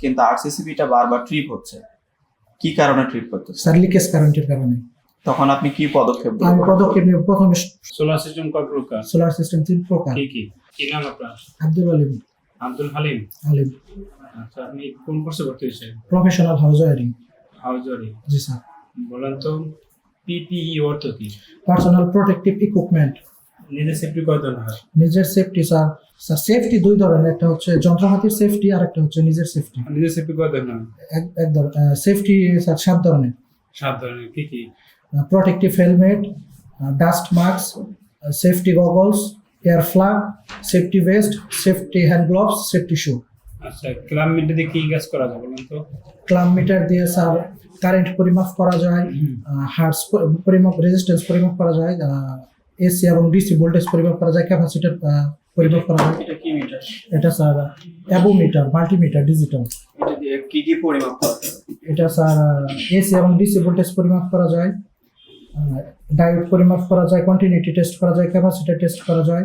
কিন্তু আরসিসিবিটা বারবার ট্রিপ হচ্ছে। কি কারণে ট্রিপ করতেছে স্যার লিকেজ কারেন্টের কারণে। তখন আপনি কি পদক্ষেপ আমি গ্রহণ করবেন? পদক্ষেপ নিয়ে প্রথমে সোলার সিস্টেম কয় প্রকার? সোলার সিস্টেম তিন প্রকার। কি কি? কি নাম আপনার? আব্দুল আলিম আব্দুল হালিম? আলিম আচ্ছা আপনি কোন কোর্সে ভর্তি হয়েছেন? প্রফেশনাল হাউস ওয়ারিং হাউজারি জি স্যার। বলেন তো পিপিই অর্থ কি? পার্সোনাল প্রোটেক্টিভ ইকুইপমেন্ট নিজের সেফটি কয় ধরনের হয়? নিজের সেফটি স্যার স্যার সেফটি দুই ধরনের একটা হচ্ছে যন্ত্রপাতির সেফটি আর একটা হচ্ছে নিজের সেফটি নিজের সেফটি কয় ধরনের? এক এক ধরনের সেফটি স্যার সাত ধরনের। সাত ধরনের কি কি? Protective helmet dust mask safety goggles ear plug safety vest safety hand gloves safety shoe আচ্ছা ক্লাব মিটে দিয়ে কি কাজ করা যায় বলেন তো? ক্লাম মিটার দিয়ে স্যার কারেন্ট পরিমাপ করা যায় হার্টস পরিমাপ রেজিস্ট্যান্স পরিমাপ করা যায় এসি এবং ডিসি ভোল্টেজ পরিমাপ করা যায় ক্যাপাসিটার পরিমাপ করা যায়। এটা কি মিটার এটা স্যার অ্যাবোমিটার মাল্টিমিটার ডিজিটাল। এটা দিয়ে কি কি পরিমাপ করা যায়? এটা স্যার এসি এবং ডিসি ভোল্টেজ পরিমাপ করা যায় ডায়োড পরিমাপ করা যায় কন্টিনিউটি টেস্ট করা যায় ক্যাপাসিটার টেস্ট করা যায়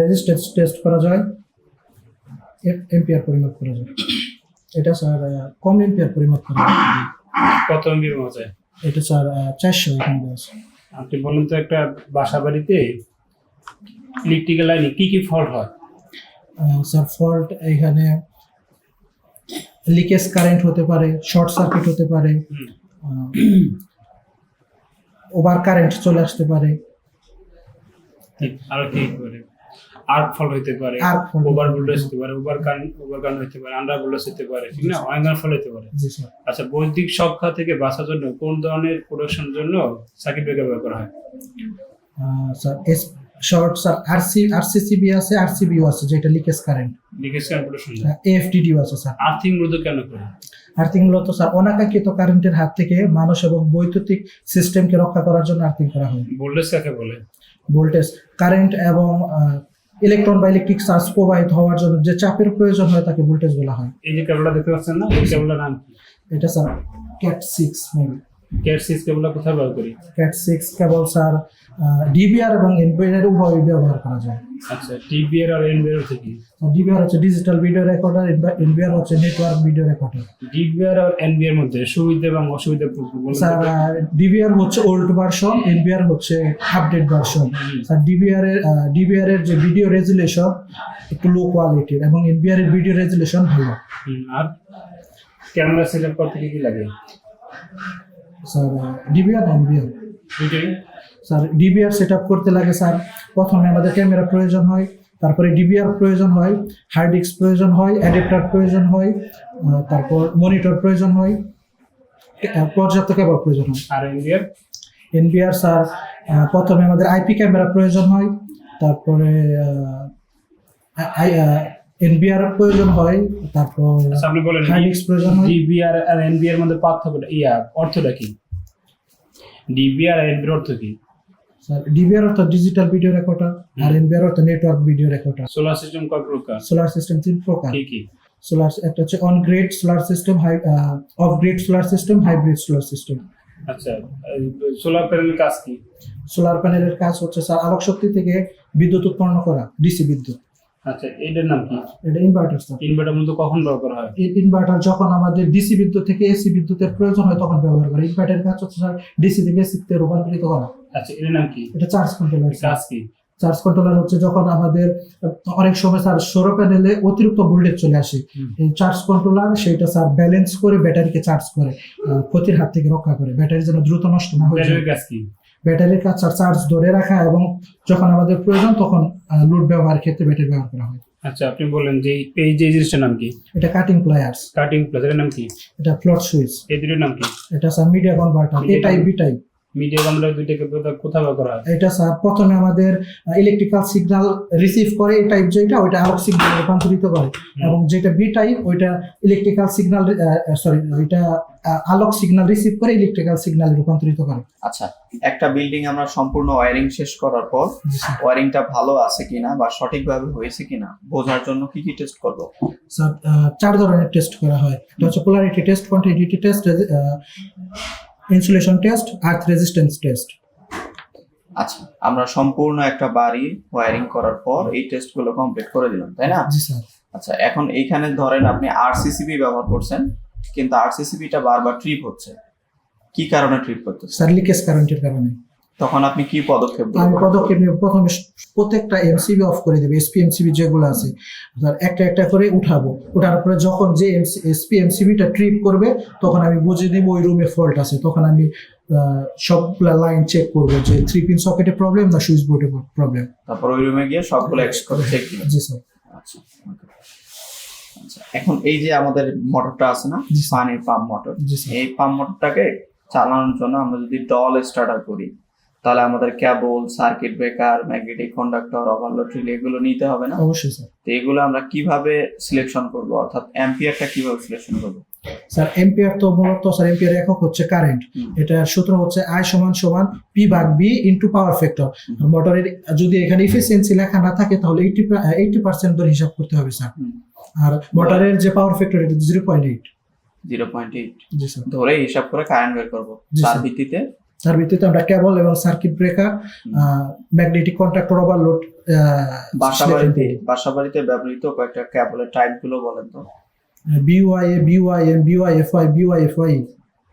রেজিস্ট্যান্স টেস্ট করা যায় এম্পিয়ার পরিমাপ করা যায়। এটা স্যার কম এম্পিয়ার পরিমাপ করা যায়। কত এমবি আছে এটা স্যার চারশো এখানে আছে। আপনি বলুন তো একটা বাসা বাড়িতে ইলেকট্রিক্যাল লাইনে কি কি ফল্ট হয়? স্যার ফল্ট এখানে লিকেজ কারেন্ট হতে পারে শর্ট সার্কিট হতে পারে ওভার কারেন্ট চলে আসতে পারে। ঠিক, আরও কি করে। আর্ক ফল হইতে পারে ওভার ভোল্টেজ। হতে পারে। ওভার কারেন্ট ওভার কারেন্ট হতে পারে আন্ডার ভোল্টেজ হতে পারে ঠিক না? অয়েঙ্গার ফল হতে পারে। আচ্ছা বৈদ্যুতিক সংখ্যা থেকে বাঁচার জন্য কোন ধরনের প্রোডাকশনের জন্য সার্কিট ব্রেকার ব্যবহার করা হয়? Sir S short RC RCCB আছে আরসিবিও আছে যেটা leakage current leakage current production এএফডিডিও আছে স্যার। আর্থিং রোধ কেন করে? আর্থিং মূলত স্যার অনাকাঙ্ক্ষিত কারেন্টের হাত থেকে মানুষ এবং বৈদ্যুতিক সিস্টেমকে রক্ষা করার জন্য আর্থিং করা হয়। ভোল্টেজ কাকে বলে? ভোল্টেজ কারেন্ট এবং ইলেকট্রন বা ইলেকট্রিক চার্জ প্রবাহিত হওয়ার জন্য যে চাপের প্রয়োজন হয় তাকে ভোল্টেজ বলা হয়। এই যে কেবলটা দেখতে পাচ্ছেন না এই কেবলটার নাম কি? এটা sir cat six maybe cat six কোথায় ব্যবহার করি cat six cable sir DVR এবং উভয় ব্যবহার করা যায় আচ্ছা টিবিআর আর এনবিআর ডিবিআর হচ্ছে ডিজিটাল ভিডিও রেকর্ডার এনবিআর হচ্ছে নেটওয়ার্ক ভিডিও রেকর্ডার ডিবিআর আর এনবিআর মধ্যে সুবিধা এবং অসুবিধা স্যার ডিবিআর হচ্ছে ওল্ড ভার্সন এনবিআর হচ্ছে আপডেট ভার্সন স্যার ডিবিআর এর ডিবিআর এর যে ভিডিও রেজুলেশন একটু লো কোয়ালিটির এবং এনবিআর এর ভিডিও রেজুলেশন ভালো আর ক্যামেরা সেট আপ করতে কি কি লাগে স্যার ডিবিআর এনবিআর দুটোই স্যার ডিবিআর সেট আপ করতে লাগে স্যার। প্রথমে আমাদের ক্যামেরা প্রয়োজন হয় তারপরে ডিবিআর প্রয়োজন হয় হার্ড ডিস্ক প্রয়োজন হয় অ্যাডাপ্টার প্রয়োজন হয় তারপর মনিটর প্রয়োজন হয় পর্যাপ্ত কেবল প্রয়োজন হয়। আর এনবিআর এনবিআর স্যার প্রথমে আমাদের আইপি ক্যামেরা প্রয়োজন হয় তারপরে এনবিআর প্রয়োজন হয় তারপর আচ্ছা আপনি বলেন। ডিস্ক প্রয়োজন হয়। ডিবিআর আর এনবিআর মধ্যে পার্থক্যটা ইয়া অর্থটা কি? ডিবিআর আর এনবিআর অর্থ কি? স্যার ডিবিআর অর্থ ডিজিটাল ভিডিও রেকর্ডার আর এনবিআর অর্থ network video recorder solar system কয় প্রকার? সোলার সিস্টেম তিন প্রকার। কি কি? সোলার একটা হচ্ছে on grid solar system high off grid solar system hybrid solar system আচ্ছা সোলার প্যানেলের কাজ কি? সোলার প্যানেলের কাজ হচ্ছে স্যার আলোক শক্তি থেকে বিদ্যুৎ উৎপন্ন করা ডিসি বিদ্যুৎ। আচ্ছা এটার নাম কি? এটা ইনভার্টার স্যার ইনভার্টার মধ্যে কখন ব্যবহার হয়? এই ইনভার্টার যখন আমাদের ডিসি বিদ্যুৎ থেকে এসি বিদ্যুতের প্রয়োজন হয় তখন ব্যবহার করে। ইনভার্টারের কাজ হচ্ছে স্যার ডিসি থেকে এসিতে রূপান্তরিত করা। আচ্ছা এটার নাম কি? এটা চার্জ কন্ট্রোলার কাজ কি? চার্জ কন্ট্রোলার হচ্ছে যখন আমাদের অনেক সময় স্যার সৌর প্যানেলে অতিরিক্ত ভোল্টেজ চলে আসে। এই চার্জ কন্ট্রোলার সেটা স্যার ব্যালেন্স করে ব্যাটারিকে চার্জ করে ক্ষতির হাত থেকে রক্ষা করে। ব্যাটারি যেন দ্রুত নষ্ট না হয়ে যায়। ব্যাটারির কাজ কি? ব্যাটারির কাজ স্যার চার্জ ধরে রাখা এবং যখন আমাদের প্রয়োজন তখন লোড ব্যবহার ক্ষেত্রে ব্যাটারি ব্যবহার করা হয়। আচ্ছা আপনি বলেন যে এই যে জিনিসটার নাম কি? এটা কাটিং প্লায়ার্স কাটিং প্লাস এর নাম কি? এটা ফ্লট সুইচ এই দুটোর নাম কি? এটা sir media converter A type B type media computer দুইটাকে ব্যবহার করা হয় এটা স্যার প্রথমে আমাদের ইলেকট্রিক্যাল সিগন্যাল রিসিভ করে এই টাইপ যেটা ওইটা আলোক সিগন্যাল রূপান্তরিত করে। এবং যেটা বি টাইপ ওইটা ইলেকট্রিক্যাল সিগন্যাল সরি ওইটা আলোক সিগন্যাল রিসিভ করে ইলেকট্রিক্যাল সিগন্যাল রূপান্তরিত করে। আচ্ছা একটা বিল্ডিং আমরা সম্পূর্ণ ওয়ারিং শেষ করার পর স্যার। ভালো আছে কিনা বা সঠিকভাবে হয়েছে কিনা বোঝার জন্য কি কি টেস্ট করব? স্যার চার ধরনের টেস্ট করা হয়। এটা হচ্ছে polarity test quantity test insulation test earth resistance test আচ্ছা আমরা সম্পূর্ণ একটা বাড়ি ওয়ারিং করার পর এই টেস্টগুলো কমপ্লিট করে দিলাম তাই না? জি স্যার। আচ্ছা এখন এইখানে ধরেন আপনি আরসিসিবি ব্যবহার করছেন কিন্তু আরসিসিবিটা বারবার ট্রিপ হচ্ছে। কি কারণে ট্রিপ করতেছে স্যার লিকেজ কারেন্টের কারণে। তখন আপনি কি পদক্ষেপ আমি পদক্ষেপ নিয়ে প্রথমে প্রত্যেকটা এমসিবি অফ করে দেবে এসপি এমসিবি যেগুলো আছে। একটা একটা করে উঠাবো। উঠার পরে যখন যে এসপি এমসিবিটা ট্রিপ করবে তখন আমি বুঝে নিব ওই রুমে ফল্ট আছে। তখন আমি সবগুলা লাইন চেক করব যে থ্রি পিন সকেটে প্রবলেম না সুইচ বোর্ডে প্রবলেম তারপর ওই রুমে গিয়ে সবগুলো এক্স করে চেক জি স্যার আচ্ছা আচ্ছা এখন এই যে আমাদের মোটরটা আছে না। পানির পাম্প মোটর এই পাম্প মোটরটাকে চালানোর জন্য আমরা যদি ডল স্টার্টার করি তাহলে আমাদের cable circuit breaker magnetic conductor overload relay এগুলো নিতে হবে না? অবশ্যই স্যার তো এগুলো আমরা কীভাবে সিলেকশন করব? অর্থাৎ অ্যাম্পিয়ারটা কীভাবে সিলেকশন করব? স্যার এম্পিয়ার তো মূলত স্যার এম্পিয়ার একক হচ্ছে কারেন্ট। এটার সূত্র হচ্ছে আই সমান সমান পি ভাগ বি ইন্টু পাওয়ার ফ্যাক্টর। মোটরের যদি এখানে ইফিসিয়েন্সি লেখা না থাকে তাহলে এইটি এইটি পার্সেন্ট ধরে হিসাব করতে হবে স্যার আর মোটরের যে পাওয়ার ফ্যাক্টর এটা zero point eight zero point eight জি স্যার ধরে হিসাব করে কারেন্ট বের করব। তার ভিত্তিতে তার ভিত্তিতে আমরা কেবল এবং circuit breaker magnetic contactor overload বাসা বাসাবাড়িতে বাসা বাড়িতে ব্যবহৃত কয়েকটা কেবলের টাইপগুলো বলেন তো। BY BY M BY F I BY F Y